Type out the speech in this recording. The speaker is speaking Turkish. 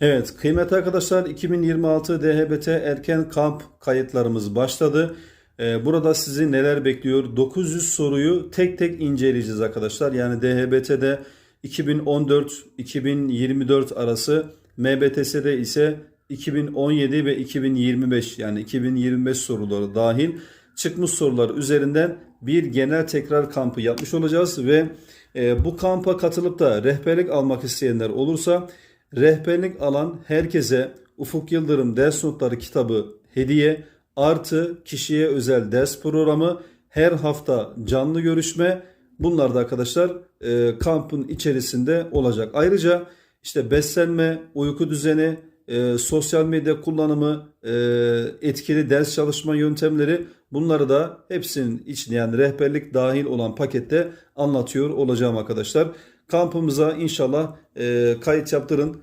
Evet kıymetli arkadaşlar 2026 DHBT erken kamp kayıtlarımız başladı. Ee, Burada sizi neler bekliyor? 900 soruyu tek tek inceleyeceğiz arkadaşlar. Yani DHBT'de 2014-2024 arası, MBTS'de ise 2017 ve 2025 yani 2025 soruları dahil çıkmış sorular üzerinden bir genel tekrar kampı yapmış olacağız ve e, bu kampa katılıp da rehberlik almak isteyenler olursa rehberlik alan herkese Ufuk Yıldırım ders notları kitabı hediye artı kişiye özel ders programı her hafta canlı görüşme bunlar da arkadaşlar e, kampın içerisinde olacak. Ayrıca işte beslenme, uyku düzeni, e, sosyal medya kullanımı, e, etkili ders çalışma yöntemleri bunları da hepsinin içine yani rehberlik dahil olan pakette anlatıyor olacağım arkadaşlar. Kampımıza inşallah e, kayıt yaptırın.